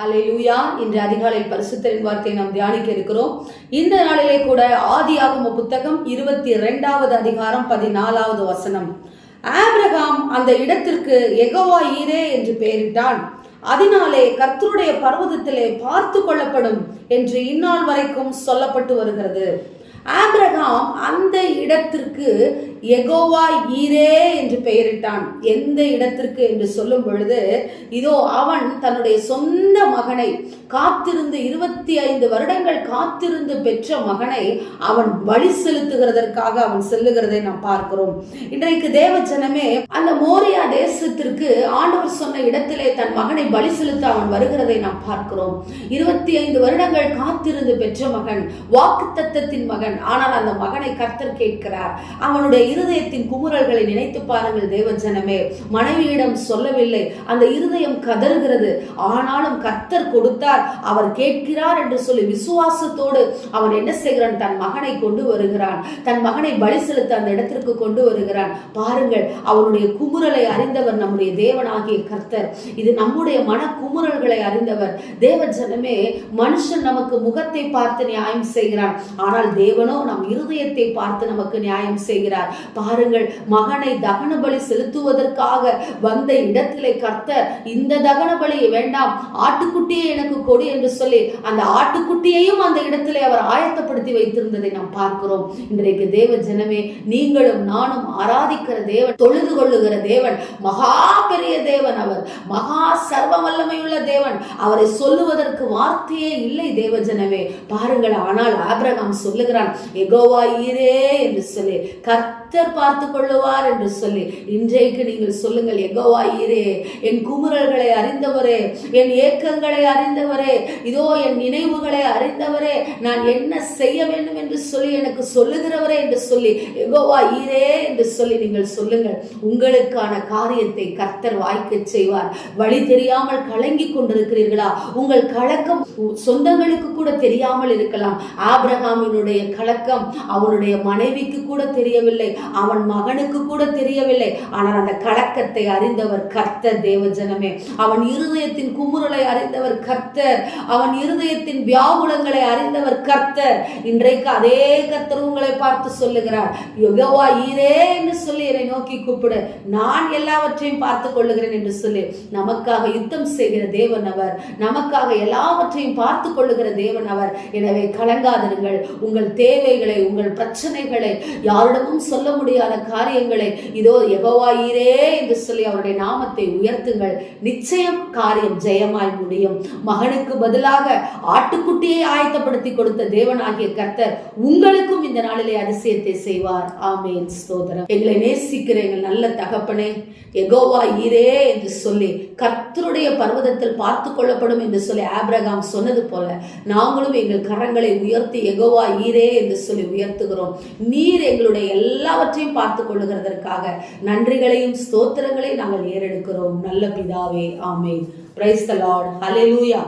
ஹalleluya. இன்று அதிகாலையில் பரிசுத்தரின் வார்த்தையை நாம் தியானிக்க இருக்கிறோம். இந்த நாளிலே கூட ஆதியாகம புத்தகம் இருபத்தி இரண்டாவது அதிகாரம் பதினாலாவது வசனம். ஆப்ரகாம் அந்த இடத்திற்கு எகோவா ஈரே என்று பெயரிட்டான். அதனாலே கர்த்தருடைய பர்வதத்திலே பார்த்து கொள்ளப்படும் என்று இந்நாள் வரைக்கும் சொல்லப்பட்டு வருகிறது. ஆப்ரகாம் அந்த இடத்திற்கு எகோவா ஈரே என்று பெயரிட்டான். எந்த இடத்திற்கு என்று சொல்லும் பொழுது இதோ அவன் தன்னுடைய சொந்த மகனை காத்திருந்து இருபத்தி ஐந்து வருடங்கள் காத்திருந்து பெற்ற மகனை அவன் வழி செலுத்துகிறதற்காக அவன் செல்லுகிறதை நாம் பார்க்கிறோம். இன்றைக்கு தேவச்சனமே அந்த மோரியா தேசத்திற்கு ஆண்டவர் சொன்ன இடத்திலே தன் மகனை பலி செலுத்த அவன் வருகிறதை நாம் பார்க்கிறோம். இருபத்தி ஐந்து வருடங்கள் காத்திருந்து பெற்ற மகன் வாக்கு தத்தத்தின் மகன். ஆனால் அந்த மகனை கர்த்தர் கேட்கிறார் அவனுடைய இருதயத்தின் குமுறல்களை நினைத்து பாருங்கள் தேவ ஜனமே. மனைவியிடம் சொல்லவில்லை. அந்த இருதயம் கதறுகிறது. ஆனாலும் கர்த்தர் கொடுத்தார். அவர் கேட்கிறார் என்று சொல்லி விசுவாசத்தோடு அவன் என்ன செய்கிறான்? தன் மகனை கொண்டு வருகிறான். தன் மகனை பலி செலுத்த அந்த இடத்திற்கு கொண்டு வருகிறான். பாருங்கள் அவனுடைய குமுறலை அறிந்தவர் நம்முடைய தேவனாகிய கர்த்தர். இது நம்முடைய மன குமுறல்களை அறிந்தவர். தேவ ஜனமே மனுஷன் நமக்கு முகத்தை பார்த்து நியாயம் செய்கிறான். ஆனால் தேவனோ நம் இருதயத்தை பார்த்து நமக்கு நியாயம் செய்கிறார். பாருங்கள் மகனை தகன பலி செலுத்துவதற்காக வந்த இடத்திலே கர்த்தர் இந்த தகன பலி வேண்டாம் ஆட்டுக்குட்டியை எனக்கு கொடு என்று சொல்லி அந்த ஆட்டுக்குட்டியையும் அந்த இடத்திலே அவர் ஆயத்தப்படுத்தி வைத்திருந்ததை நாம் பார்க்கிறோம். இன்றைக்கு தேவ ஜனமே நீங்களும் நானும் ஆராதிக்கிற தேவன் தொழுது கொள்ளுகிற தேவன் மகா பெரிய தேவன் அவர் மகா சர்வ வல்லமையுள்ள தேவன். அவரை சொல்லுவதற்கு வார்த்தையே இல்லை தேவ ஜனமே. பாருங்கள் ஆனால் ஆபிரகாம் சொல்லுகிறான் எகோவா ஈரே என்று சொல்லி கர்த்தர் பார்த்து கொள்ளுவார் என்று சொல்லி இன்றைக்கு நீங்கள் சொல்லுங்கள் எகோவா ஈரே என் குமுறல்களை அறிந்தவரே என் ஏக்கங்களை அறிந்தவரே இதோ என் நினைவுகளை அறிந்தவரே நான் என்ன செய்ய வேண்டும் என்று சொல்லி எனக்கு சொல்லுகிறவரே என்று சொல்லி எகோவா ஈரே என்று சொல்லி நீங்கள் சொல்லுங்கள். உங்களுக்கான காரியத்தை கர்த்தர் வாய்க்க செய்வார். வழி தெரியாமல் கலங்கி கொண்டிருக்கிறீர்களா? உங்கள் கலக்கம் சொந்தங்களுக்கு கூட தெரியாமல் இருக்கலாம். ஆபிரகாமினுடைய கலக்கம் அவனுடைய மனைவிக்கு கூட தெரியவில்லை அவன் மகனுக்கு கூட தெரியவில்லை. ஆனால் அந்த கலக்கத்தை அறிந்தவர் கர்த்தர் தேவஜனமே. அவன் இருதயத்தின் குமுறலை அறிந்தவர் கர்த்தர். அவன் இருதயத்தின் வியாகுலங்களை அறிந்தவர் கர்த்தர். இன்றைக்கு அதே கர்த்தர் உங்களை பார்த்து சொல்லுகிறார் யுகவா ஈரே என்று சொல்லி என்னை நோக்கி கூப்பிடு. நான் எல்லாவற்றையும் பார்த்து கொள்ளுகிறேன் என்று சொல்லி நமக்காக யுத்தம் செய்கிற தேவன் அவர். நமக்காக எல்லாவற்றையும் பார்த்து கொள்ளுகிற தேவன் அவர். எனவே கலங்காதிருங்கள். உங்கள் தேவைகளை உங்கள் பிரச்சனைகளை யாரிடமும் சொல்ல முடியாத காரியங்களை இதோ எகவாயிரே என்று சொல்லி அவருடைய நாமத்தை உயர்த்துங்கள். நிச்சயம் காரியம் ஜெயமாய் முடியும். மகனுக்கு பதிலாக ஆட்டுக்குட்டியை ஆயத்தப்படுத்தி கொடுத்த தேவனாகிய கர்த்தர் உங்களுக்கும் இந்த நாளிலே அதிசயத்தை செய்வார். ஆமேன். ஸ்தோத்திரம். எங்களை நேசிக்கிற எங்கள் நல்ல தகப்பனே எகோவா ஈரே என்று சொல்லி கர்த்தருடைய பர்வதத்தில் பார்த்து கொள்ளப்படும் என்று சொல்லி ஆப்ரகாம் சொன்னது போல நாங்களும் எங்கள் கரங்களை உயர்த்தி எகோவா ஈரே என்று சொல்லி உயர்த்துகிறோம். நீ நீர் எங்களுடைய எல்லாவற்றையும் பார்த்து கொள்ளுகிறதற்காக நன்றிகளையும் ஸ்தோத்திரங்களையும் நாங்கள் ஏறெடுக்கிறோம். நல்ல பிதாவே ஆமே பிரைஸ் த லார்ட் ஹalleluya